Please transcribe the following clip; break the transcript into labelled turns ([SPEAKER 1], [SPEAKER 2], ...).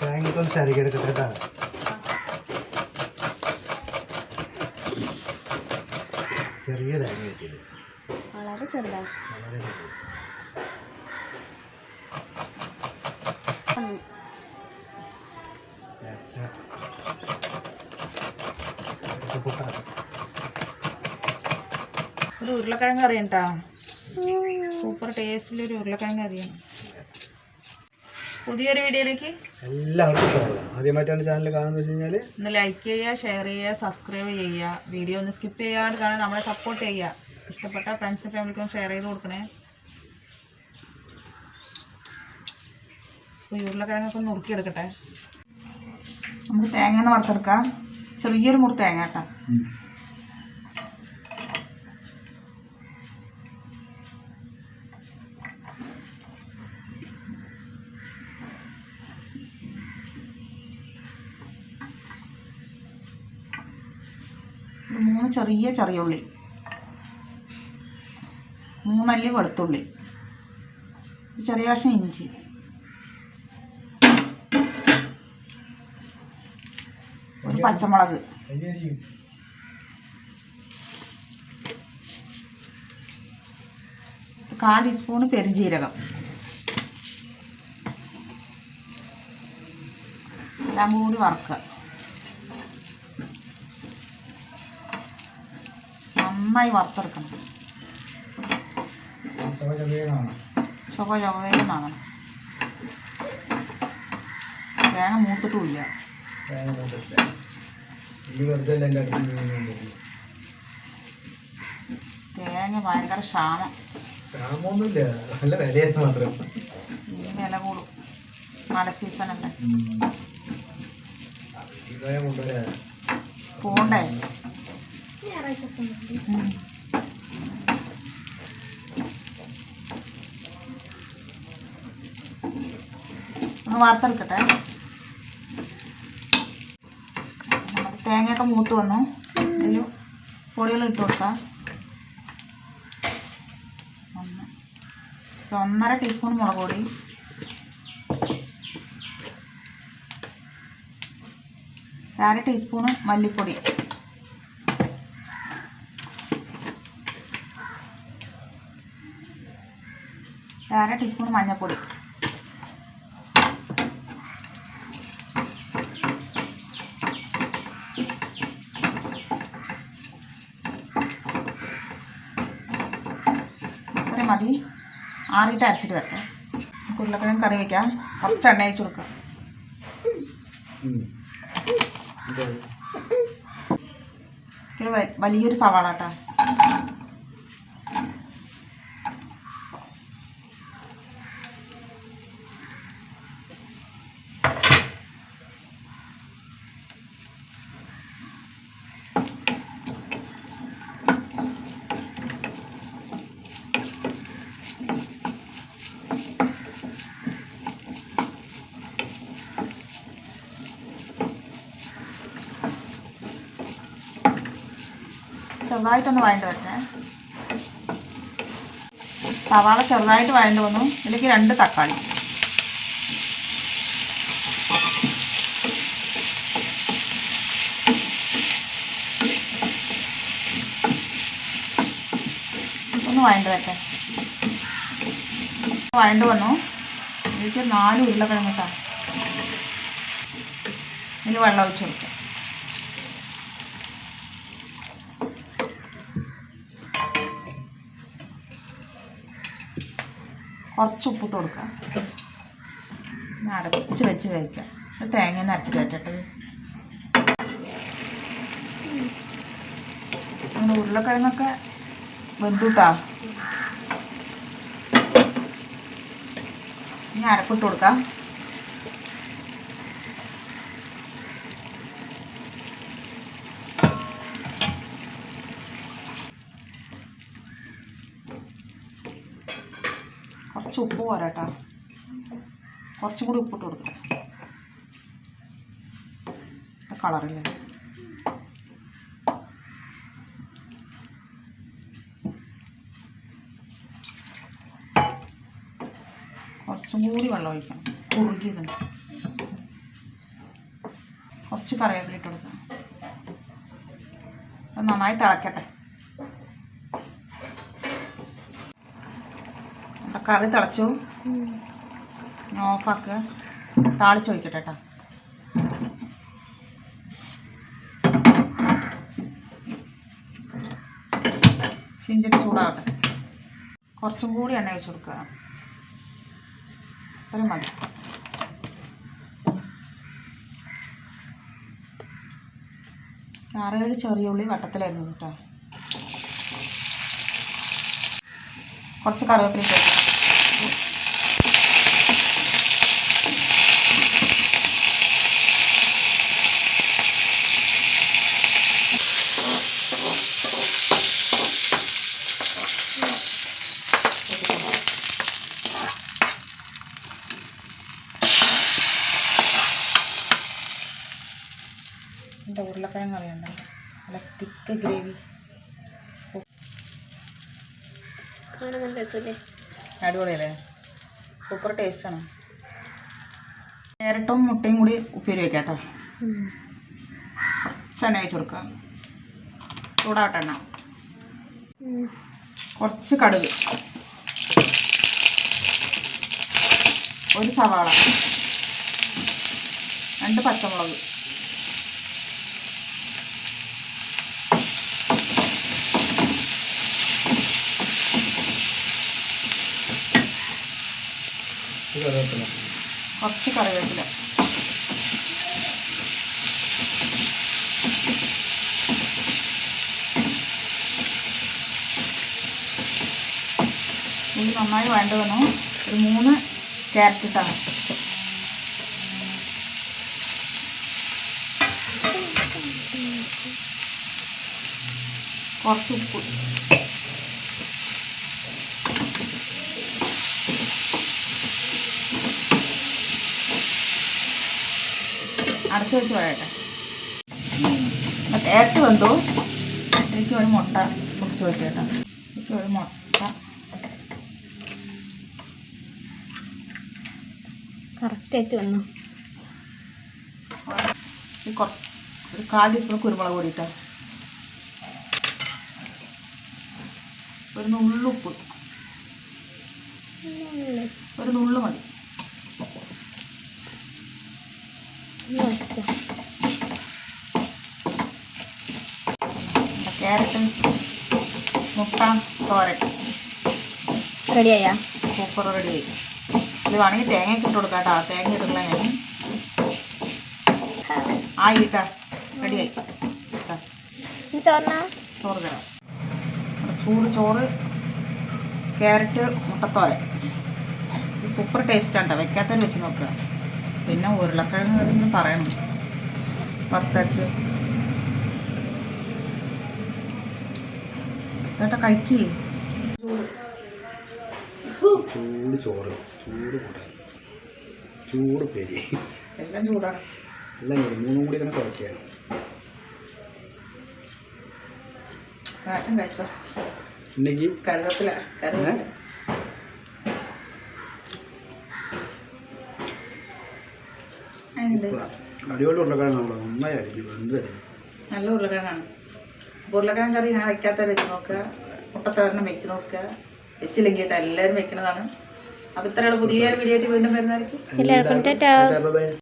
[SPEAKER 1] തേങ്ങക്കൊന്ന് ചരുകിയെടുക്കട്ടെ കേട്ടാ ചെറിയ തേങ്ങ കിട്ടിയത്.
[SPEAKER 2] വളരെ ചെറുതാണ്
[SPEAKER 1] വളരെ ചെറിയത്
[SPEAKER 3] ഒരു ഉരുളക്കിഴങ്ങ് കേട്ടോ സൂപ്പർ ടേസ്റ്റിലൊരു ഉരുളക്കിഴങ്ങ് കറിയാണ്. പുതിയൊരു വീഡിയോയിലേക്ക്
[SPEAKER 1] എല്ലാവർക്കും സ്വാഗതം. ആദ്യമായിട്ടാണ് ചാനൽ കാണുന്നത് വെച്ച് കഴിഞ്ഞാൽ
[SPEAKER 3] ഒന്ന് ലൈക്ക് ചെയ്യുക ഷെയർ ചെയ്യുക സബ്സ്ക്രൈബ് ചെയ്യുക. വീഡിയോ ഒന്ന് സ്കിപ്പ് ചെയ്യാണ്ട് കാണാൻ നമ്മളെ സപ്പോർട്ട് ചെയ്യുക. ഇഷ്ടപ്പെട്ട ഫ്രണ്ട്സിനും ഫാമിലിക്കും ഷെയർ ചെയ്ത് കൊടുക്കണേ. ഉരുളക്കിഴങ്ങൊക്കെ ഒന്ന് നുറുക്കിയെടുക്കട്ടെ നമുക്ക് തേങ്ങ ഒന്ന് വറുത്തെടുക്കാം. ചെറിയൊരു മുറി തേങ്ങ കേട്ടോ. ചെറിയ ചെറിയ ഉള്ളി മൂന്നല്ലി വെളുത്തുള്ളി. ചെറിയ കഷ്ണം ഇഞ്ചി. ഒരു പച്ചമുളക്. കാൽ ടീസ്പൂൺ പെരുംജീരകം. എല്ലാം കൂടി വറുക്കുക. നന്നായി വറുത്തെടുക്കണം. ചൊവ തേങ്ങ മൂത്തിട്ടുമില്ല. തേങ്ങ ഭയങ്കര ക്ഷാമം.
[SPEAKER 1] ക്ഷാമൊന്നുമില്ല നല്ല വിലയെന്ന് മാത്രം.
[SPEAKER 3] ഈ വില കൂടും. മഴ സീസണല്ലേ
[SPEAKER 1] ഇതായ
[SPEAKER 3] പോണ്ടേ. ഒന്ന് വാർത്തെടുക്കട്ടെ തേങ്ങയൊക്കെ മൂത്ത് വന്നു. ഇതിൽ പൊടികൾ ഇട്ട് കൊടുക്കാം ഒന്നര ടീസ്പൂൺ മുളക് പൊടി. അര ടീസ്പൂണ് മല്ലിപ്പൊടി. അര ടീസ്പൂൺ മഞ്ഞൾപ്പൊടി. ഇത്രയും മതി. ആറിയിട്ട് അരച്ചിട്ട് വരട്ടെ. ഉരുളക്കിഴങ്ങ് കറി വയ്ക്കാം കുറച്ച് എണ്ണ അയച്ചു കൊടുക്കാം. വലിയൊരു സവാള കേട്ടോ. ചെറുതായിട്ടൊന്ന് വഴണ്ട് വരട്ടെ. സവാള ചെറുതായിട്ട് വഴണ്ട് വന്നു. ഇതിലേക്ക് രണ്ട് തക്കാളി. ഒന്ന് വഴണ്ട് വരട്ടെ. വഴണ്ട് വന്നു. ഇതിലേക്ക് നാല് ഉരുളക്കിഴങ്ങ് കേട്ടോ ഇതിൽ വെള്ളം ഒഴിച്ച് കൊടുക്കാം. കുറച്ച് ഉപ്പിട്ട് കൊടുക്കാം. പിന്നെ അടച്ച് വെച്ച് കഴിക്കാം. തേങ്ങ അരച്ച് കയറ്റട്ടത് നമ്മുടെ ഉരുളക്കിഴങ്ങൊക്കെ വെന്തുട്ടാ. ഇനി അരപ്പിട്ട് കൊടുക്കാം. കുറച്ച് ഉപ്പ് പോരാട്ടാ. കുറച്ചും കൂടി ഉപ്പിട്ട് കൊടുക്കാം. കളറില്ല കുറച്ചും കൂടി വെള്ളം ഒഴിക്കണം. കുറുകിയതുണ്ട് കുറച്ച് കറിവേപ്പില ഇട്ട് കൊടുക്കാം. നന്നായി തിളക്കട്ടെ. കറി തിളച്ചു. ഇനി താളിച്ച് ഒഴിക്കട്ടെ കേട്ടോ ചിഞ്ചിട്ട് ചൂടാവട്ടെ. കുറച്ചും കൂടി എണ്ണ ഒഴിച്ചു കൊടുക്കുക. അത്രയും മതി. ആറേഴ് ചെറിയ ഉള്ളി വട്ടത്തിലായിരുന്നു കേട്ടോ. കുറച്ച് കറിവേപ്പില കൊടുക്കാം. ഉരുളക്കിഴങ്ങ് കറിയുണ്ട് നല്ല തിക്ക് ഗ്രേവി.
[SPEAKER 2] കാണാൻ നല്ല രസമല്ലേ?
[SPEAKER 3] അടിപൊളിയല്ലേ? സൂപ്പർ ടേസ്റ്റാണ് ക്യാരറ്റും മുട്ടയും കൂടി ഉപ്പേരി വെക്കാം കേട്ടോ കുറച്ച് എണ്ണ ഒഴിച്ച് കൊടുക്കുക. ചൂടാവട്ടെ എണ്ണ. കുറച്ച് കടുക്. ഒരു സവാള. രണ്ട് പച്ചമുളക്.
[SPEAKER 1] ഇത് കറിവേപ്പില.
[SPEAKER 3] കുറച്ച് കറിവേപ്പില. ഇത് നന്നായി വേണ്ട വന്നു. ഒരു മൂന്ന് ക്യാരറ്റ് ഇട്ടാണ് കുറച്ച് ഉപ്പ്. അടച്ചു വെച്ച് പറയട്ടെ ക്യാരറ്റ് വന്നു. എനിക്ക് ഒരു മുട്ട പൊടിച്ച് വെക്കട്ടോ എനിക്ക് ഒരു മുട്ട.
[SPEAKER 2] കറക്റ്റായിട്ട് വന്നു.
[SPEAKER 3] ഒരു കാൽ ടീസ്പൂൺ കുരുമുളക് പൊടി ഇട്ടോ. ഒരു നുള്ളുപ്പ് ഒരു നുള്ളു മതി. ക്യാരറ്റ് മുട്ട തോരൻ.
[SPEAKER 2] റെഡിയായാ?
[SPEAKER 3] Super ready. ആയി ഇത് വേണമെങ്കിൽ തേങ്ങയൊക്കെ ഇട്ട് കൊടുക്കാം കേട്ടോ. തേങ്ങ ഇട്ടില്ല ഞാൻ. ആയിട്ടാ റെഡിയായി കേട്ടോ
[SPEAKER 2] ചോറിനാ?
[SPEAKER 3] ചോറ് തരാം. ചൂട് ചോറ് ക്യാരറ്റ് മുട്ടത്തോരൻ ഇത് സൂപ്പർ ടേസ്റ്റാണ് കേട്ടോ വെക്കാത്തവർ വെച്ച് നോക്കുക പിന്നെ ഉരുളക്കിഴങ്ങ് കറിയൊന്നും പറയണം വറുത്തരച്ച് കേട്ടോ കഴിക്കേ.
[SPEAKER 1] ചൂട് ചോറ് ചൂട് കൂട്ടാൻ. ചൂട് പെരി
[SPEAKER 3] എല്ലാം ചൂടാണ്
[SPEAKER 1] എല്ലാം ചൂട്. മൂന്നും കൂടി തന്നെ കുഴക്കുകയാണ്.
[SPEAKER 3] കാറ്റം കഴിച്ചോ
[SPEAKER 1] ഉണ്ടെങ്കിൽ
[SPEAKER 3] കരുവേപ്പില കരുവേപ്പില.
[SPEAKER 1] അടിപൊളി ഉരുളക്കിഴങ്ങാണല്ലോ നന്നായി അടിക്കും. എന്ത്
[SPEAKER 3] നല്ല ഉരുളക്കിഴങ്ങാണ്. ഉരുളക്കിഴങ്ങ് കറി ഞാൻ വെക്കാത്ത വെച്ച് നോക്കുക. മുട്ടത്തോരനും വെച്ച് നോക്കുക. വെച്ചില്ലെങ്കിൽ കേട്ടോ എല്ലാവരും വെക്കുന്നതാണ് അപ്പോൾ ഇത്രയുള്ള പുതിയൊരു വീഡിയോ ആയിട്ട് വീണ്ടും വരുന്നതായിരിക്കും.
[SPEAKER 2] എല്ലാവർക്കും